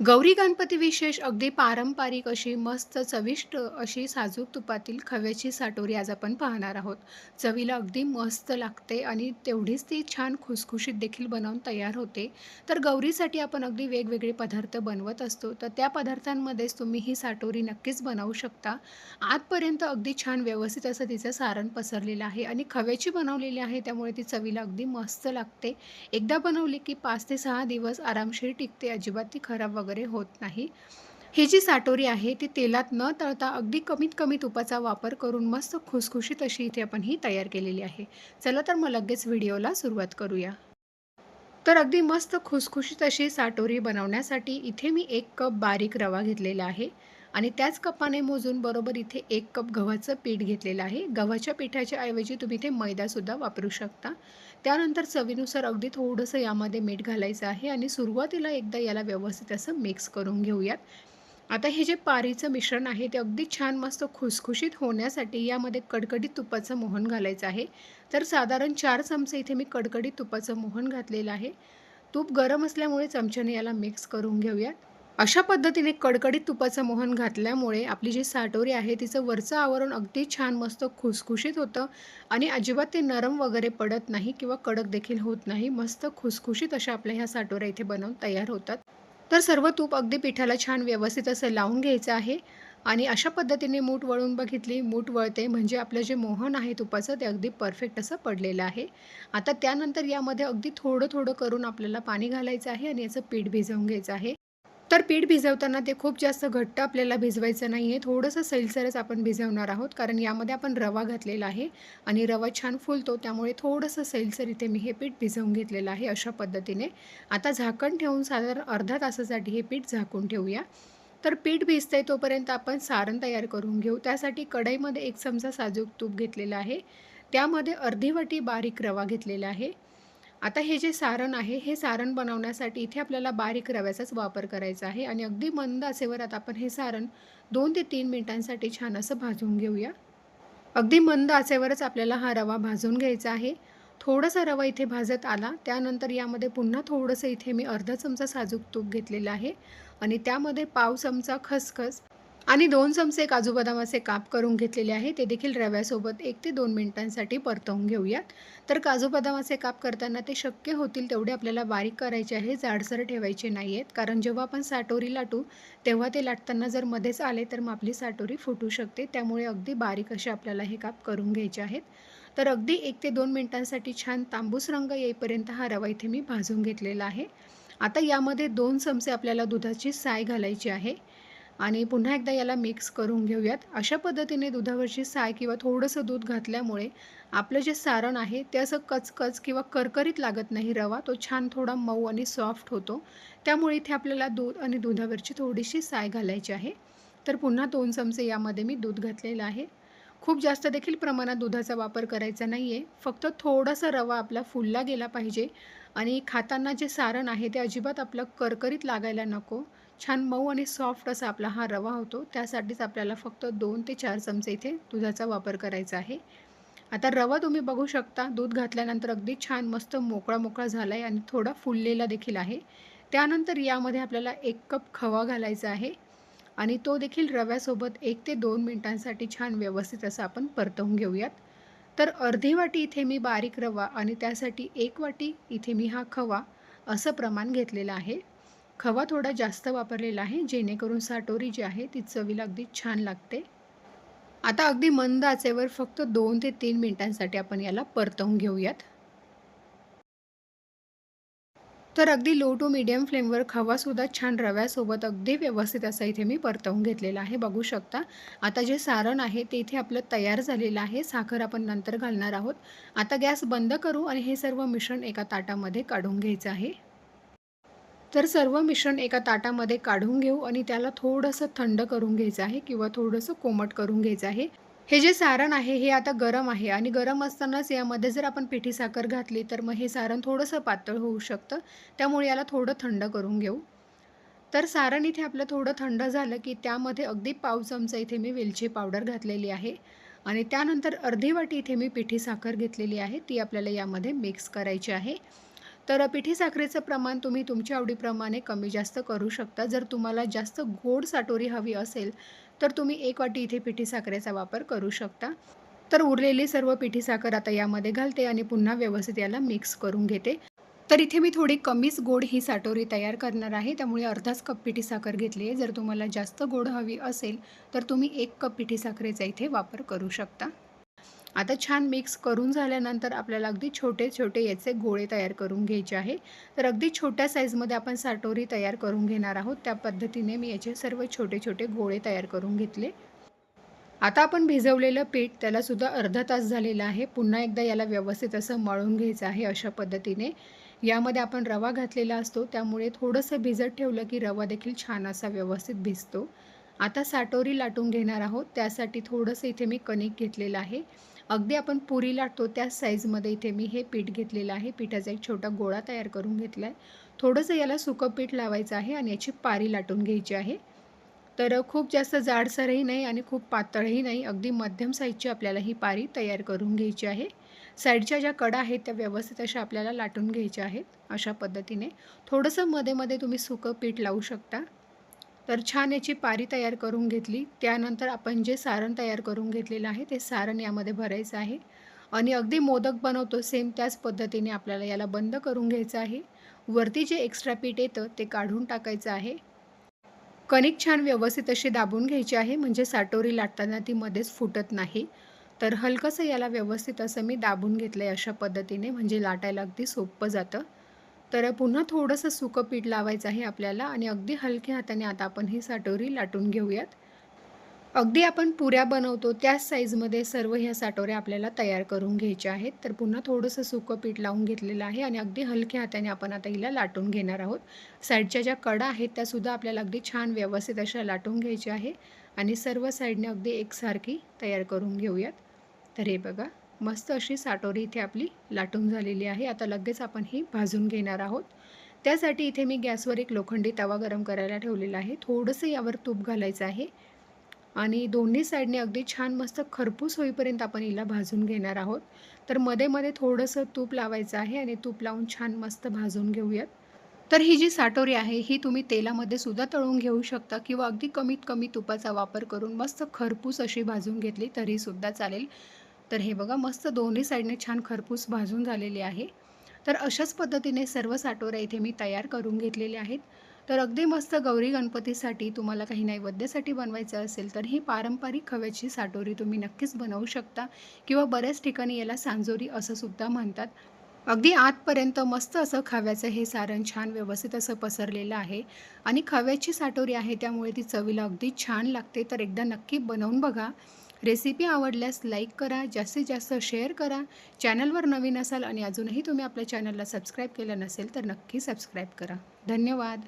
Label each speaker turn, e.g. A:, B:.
A: गौरी गणपती विशेष अगदी पारंपरिक अशी मस्त चविष्ट अशी साजूक तुपातील खव्याची साटोरी आज आपण पाहणार आहोत. चवीला अगदी मस्त लागते आणि तेवढीच ती छान खुसखुशीत देखील बनवून तयार होते. तर गौरीसाठी आपण अगदी वेगवेगळे पदार्थ बनवत असतो. तर त्या पदार्थांमध्येच तुम्ही ही साटोरी नक्कीच बनवू शकता. आजपर्यंत अगदी छान व्यवस्थित असं तिचं सारण पसरलेलं आहे आणि खव्याची बनवलेली आहे त्यामुळे ती चवीला अगदी मस्त लागते. एकदा बनवली की पाच ते सहा दिवस आरामशीर टिकते. अजिबात ती खराब वगैरे होत नाही. ही जी साटोरी आहे ती तेलात न तळता अगदी कमीत कमी तुपाचा वापर करून मस्त खुसखुशीत अशी इथे आपण ही तयार केलेली आहे. चला तर मग लगेच व्हिडिओला सुरुवात करूया. तर अगदी मस्त खुसखुशीत अशी साटोरी बनवण्यासाठी इथे मी एक कप बारीक रवा घेतलेला आहे. आणि त्याच कपाने मोजून बरोबर इथे एक कप गव्हाचं पीठ घेतलेलं आहे. गव्हाच्या पिठाच्या ऐवजी तुम्ही इथे मैदासुद्धा वापरू शकता. त्यानंतर चवीनुसार अगदी थोडंसं यामध्ये मीठ घालायचं आहे आणि सुरुवातीला एकदा याला व्यवस्थित असं मिक्स करून घेऊयात. आता हे जे पारीचं मिश्रण आहे ते अगदी छान मस्त खुसखुशीत होण्यासाठी यामध्ये कडकडीत तुपाचं मोहन घालायचं आहे. तर साधारण चार चमचे इथे मी कडकडीत तुपाचं मोहन घातलेलं आहे. तूप गरम असल्यामुळे चमच्याने याला मिक्स करून घेऊयात. अशा पद्धतीने कडकडीत तुपाचं मोहन घातल्यामुळे आपली जी साटोरी आहे तिचं वरचं आवरण अगदी छान मस्त खुसखुशीत होतं आणि अजिबात ते नरम वगैरे पडत नाही किंवा कडक देखील होत नाही. मस्त खुसखुशीत अशा आपल्या ह्या साटोऱ्या इथे बनवून तयार होतात. तर सर्व तूप अगदी पिठाला छान व्यवस्थित असं लावून घ्यायचं आहे आणि अशा पद्धतीने मूठ वळून बघितली मूठ वळते म्हणजे आपलं जे मोहन आहे तुपाचं ते अगदी परफेक्ट असं पडलेलं आहे. आता त्यानंतर यामध्ये अगदी थोडं थोडं करून आपल्याला पाणी घालायचं आहे आणि याचं पीठ भिजवून घ्यायचं आहे. तर पीठ भिजवताना ते खूप जास्त घट्ट आपल्याला भिजवायचं नाही आहे थोडंसं सैलसरच आपण भिजवणार आहोत कारण यामध्ये आपण रवा घातलेला आहे आणि रवा छान फुलतो त्यामुळे थोडंसं सैलसर इथे मी हे पीठ भिजवून घेतलेलं आहे अशा पद्धतीने. आता झाकण ठेवून साधारण अर्धा तासासाठी हे पीठ झाकून ठेवूया. तर पीठ भिजतं आहे तोपर्यंत आपण सारण तयार करून घेऊ. त्यासाठी कढईमध्ये एक चमचा साजूक तूप घेतलेला आहे. त्यामध्ये अर्धी वाटी बारीक रवा घेतलेला आहे. आता हे जे सारण आहे हे सारण बनवण्यासाठी इथे आपल्याला बारीक रव्याचाच वापर करायचा आहे आणि अगदी मंद असेवर आता आपण हे सारण दोन ते तीन मिनटांसाठी छान असं भाजून घेऊया. अगदी मंद आचेवरच आपल्याला हा रवा भाजून घ्यायचा आहे. थोडासा रवा इथे भाजत आला त्यानंतर यामध्ये पुन्हा थोडंसं इथे मी अर्धा चमचा साजूक तूप घेतलेलं आहे आणि त्यामध्ये पाव चमचा खसखस आणि दोन चमचे काजू बदामाचे काप करून घेतलेले आहे. ते देखील रव्यासोबत एक ते दोन मिनिटांसाठी परतवून घेऊयात. तर काजू बदामाचे काप करताना ते शक्य होतील तेवढे आपल्याला बारीक करायचे आहे. जाडसर ठेवायचे नाही आहेत कारण जेव्हा आपण साटोरी लाटू तेव्हा ते लाटताना जर मध्येच आले तर मग आपली साटोरी फुटू शकते. त्यामुळे अगदी बारीक असे आपल्याला हे काप करून घ्यायचे आहेत. तर अगदी एक ते दोन मिनिटांसाठी छान तांबूस रंग येईपर्यंत हा रवा इथे मी भाजून घेतलेला आहे. आता यामध्ये दोन चमचे आपल्याला दुधाची साय घालायची आहे. आणि पुन्हा एकदा याला मिक्स करून घेऊयात. अशा पद्धतीने दुधावरची साय किंवा थोडंसं दूध घातल्यामुळे आपलं जे सारण आहे ते असं कचकच किंवा करकरीत लागत नाही रवा. तो छान थोडा मऊ आणि सॉफ्ट होतो. त्यामुळे इथे आपल्याला दूध आणि दुधावरची थोडीशी साय घालायची आहे. तर पुन्हा दोन चमचे यामध्ये मी दूध घातलेलं आहे. खूप जास्त देखील प्रमाणात दुधाचा वापर करायचा नाही आहे फक्त थोडासा रवा आपला फुलला गेला पाहिजे. आणि खाताना जे सारण आहे ते अजिबात आपलं करकरीत लागायला नको. छान मऊ आणि सॉफ्ट असा आपला हा रवा होतो. त्यासाठीच आपल्याला फक्त दोन ते चार चमचे इथे दुधाचा वापर करायचा आहे. आता रवा तुम्ही बघू शकता दूध घातल्यानंतर अगदी छान मस्त मोकळा मोकळा झाला आहे आणि थोडा फुललेला देखील आहे. त्यानंतर यामध्ये आपल्याला एक कप खवा घालायचा आहे आणि तो देखील रव्यासोबत एक ते दोन मिनटांसाठी छान व्यवस्थित असं आपण परतवून घेऊयात. तर अर्धी वाटी इथे मी बारीक रवा आणि त्यासाठी एक वाटी इथे मी हा खवा असं प्रमाण घेतलेलं आहे. खवा थोडा जास्त वापरलेला आहे जेणेकरून साटोरी जी आहे ती चवीला अगदी छान लागते. आता अगदी मंद आचेवर फक्त दोन ते तीन मिनिटांसाठी आपण याला परतवून घेऊयात. तर अगदी लो टू मीडियम फ्लेमवर खवासुद्धा छान रव्यासोबत अगदी व्यवस्थित असा इथे मी परतवून घेतलेला आहे बघू शकता. आता जे सारण आहे ते इथे आपलं तयार झालेलं आहे साखर आपण नंतर घालणार आहोत. आता गॅस बंद करू आणि हे सर्व मिश्रण एका ताटामध्ये काढून घ्यायचं आहे. तर सर्व मिश्रण एका ताटामध्ये काढून घेऊ आणि त्याला थोडंसं थंड करून घ्यायचं आहे किंवा थोडंसं कोमट करून घ्यायचं आहे. हे जे सारण आहे हे आता गरम आहे आणि गरम असतानाच यामध्ये जर आपण पिठी साखर घातली तर मग हे सारण थोडंसं पातळ होऊ शकतं. त्यामुळे याला थोडं थंड करून घेऊ. तर सारण इथे आपलं थोडं थंड झालं की त्यामध्ये अगदी पाव चमचा इथे मी वेलची पावडर घातलेली आहे. आणि त्यानंतर अर्धी वाटी इथे मी पिठी साखर घेतलेली आहे. ती आपल्याला यामध्ये मिक्स करायची आहे. तर पिठी साखरेचं प्रमाण तुम्ही तुमच्या आवडीप्रमाणे कमी जास्त करू शकता. जर तुम्हाला जास्त गोड साटोरी हवी असेल तर तुम्ही एक वाटी इथे पिठी साखरेचा वापर करू शकता. तर उरलेली सर्व पिठी साखर आता यामध्ये घालते आणि पुन्हा व्यवस्थित याला मिक्स करून घेते. तर इथे मी थोडी कमीच गोड ही साटोरी तयार करणार आहे. त्यामुळे अर्धाच कप पिठी साखर घेतली आहे. जर तुम्हाला जास्त गोड हवी असेल तर तुम्ही एक कप पिठी साखरेचा इथे वापर करू शकता. आता छान मिक्स करून झाल्यानंतर आपल्याला अगदी छोटे छोटे याचे गोळे तयार करून घ्यायचे आहे. तर अगदी छोट्या साईजमध्ये आपण साटोरी तयार करून घेणार आहोत. त्या पद्धतीने मी याचे सर्व छोटे छोटे गोळे तयार करून घेतले. आता आपण भिजवलेलं पीठ त्यालासुद्धा अर्धा तास झालेला आहे. पुन्हा एकदा याला व्यवस्थित असं मळून घ्यायचं आहे अशा पद्धतीने. यामध्ये आपण रवा घातलेला असतो. त्यामुळे थोडंसं भिजत ठेवलं की रवा देखील छान असा व्यवस्थित भिजतो. आता साटोरी लाटून घेणार आहोत. त्यासाठी थोडंसं इथे मी कणिक घेतलेलं आहे. अगदी आपण पुरी लाटतो त्याच साईजमध्ये इथे मी हे पीठ घेतलेलं आहे. पिठाचा एक छोटा गोळा तयार करून घेतला आहे थोडंसं याला सुकं पीठ लावायचं आहे आणि याची पारी लाटून घ्यायची आहे. तर खूप जास्त जाडसरही नाही आणि खूप पातळही नाही. अगदी मध्यम साईजची आपल्याला ही पारी तयार करून घ्यायची आहे. साईडच्या ज्या कडा आहेत त्या व्यवस्थित अशा आपल्याला लाटून घ्यायच्या आहेत अशा पद्धतीने. थोडंसं मध्ये मध्ये तुम्ही सुकं पीठ लावू शकता. तर छान याची पारी तयार करून घेतली. त्यानंतर आपण जे सारण तयार करून घेतलेलं आहे ते सारण यामध्ये भरायचं आहे. आणि अगदी मोदक बनवतो सेम त्याच पद्धतीने आपल्याला याला बंद करून घ्यायचं आहे. वरती जे एक्स्ट्रा पीठ येतं ते काढून टाकायचं आहे. कणिक छान व्यवस्थित अशी दाबून घ्यायची आहे म्हणजे साटोरी लाटताना ती मध्येच फुटत नाही. तर हलकंसं याला व्यवस्थित असं मी दाबून घेतलं आहे अशा पद्धतीने म्हणजे लाटायला अगदी सोपं जातं. तर पुन्हा थोडंसं सुकं पीठ लावायचं आहे आपल्याला आणि अगदी हलक्या हाताने आता आपण ही साटोरी लाटून घेऊयात. अगदी आपण पुऱ्या बनवतो त्याच साईजमध्ये सर्व ह्या साटोऱ्या आपल्याला तयार करून घ्यायच्या आहेत. तर पुन्हा थोडंसं सुकं पीठ लावून घेतलेलं आहे आणि अगदी हलक्या हाताने आपण आता हिला लाटून घेणार आहोत. साईडच्या ज्या कडा आहेत त्यासुद्धा आपल्याला अगदी छान व्यवस्थित अशा लाटून घ्यायच्या आहे आणि सर्व साईडने अगदी एकसारखी तयार करून घेऊयात. तर हे बघा. मस्त अशी साटोरी इथे आपली लाटून झालेली आहे. आता लगेच आपण ही भाजून घेणार आहोत. त्यासाठी इथे मी गॅसवर एक लोखंडी तवा गरम करायला ठेवलेला आहे. थोडंसं यावर तूप घालायचं आहे. आणि दोन्ही साईडने अगदी छान मस्त खरपूस होईपर्यंत आपण हिला भाजून घेणार आहोत. तर मध्ये मध्ये थोडंसं तूप लावायचं आहे आणि तूप लावून छान मस्त भाजून घेऊयात. तर ही जी साटोरी आहे ही तुम्ही तेलामध्ये सुद्धा तळून घेऊ शकता किंवा अगदी कमीत कमी तुपाचा वापर करून मस्त खरपूस अशी भाजून घेतली तरीसुद्धा चालेल. तर हे बघा मस्त दोन्ही साईडने छान खरपूस भाजून झालेली आहे. तर अशाच पद्धतीने सर्व साठोऱ्या इथे मी तयार करून घेतलेले आहेत. तर अगदी मस्त गौरी गणपतीसाठी तुम्हाला काही नैवेद्यासाठी बनवायचं असेल तर ही पारंपरिक खव्याची साटोरी तुम्ही नक्कीच बनवू शकता किंवा बऱ्याच ठिकाणी याला सांजोरी असं सुद्धा म्हणतात. अगदी आतपर्यंत मस्त असं खव्याचं हे सारण छान व्यवस्थित असं पसरलेलं आहे आणि खव्याची साटोरी आहे त्यामुळे ती चवीला अगदी छान लागते. तर एकदा नक्की बनवून बघा. रेसिपी आवडल्यास लाईक करा जास्तीत जास्त शेअर करा. चॅनलवर नवीन असाल आणि अजूनही तुम्ही आपल्या चॅनलला सबस्क्राईब केलं नसेल तर नक्की सबस्क्राईब करा. धन्यवाद.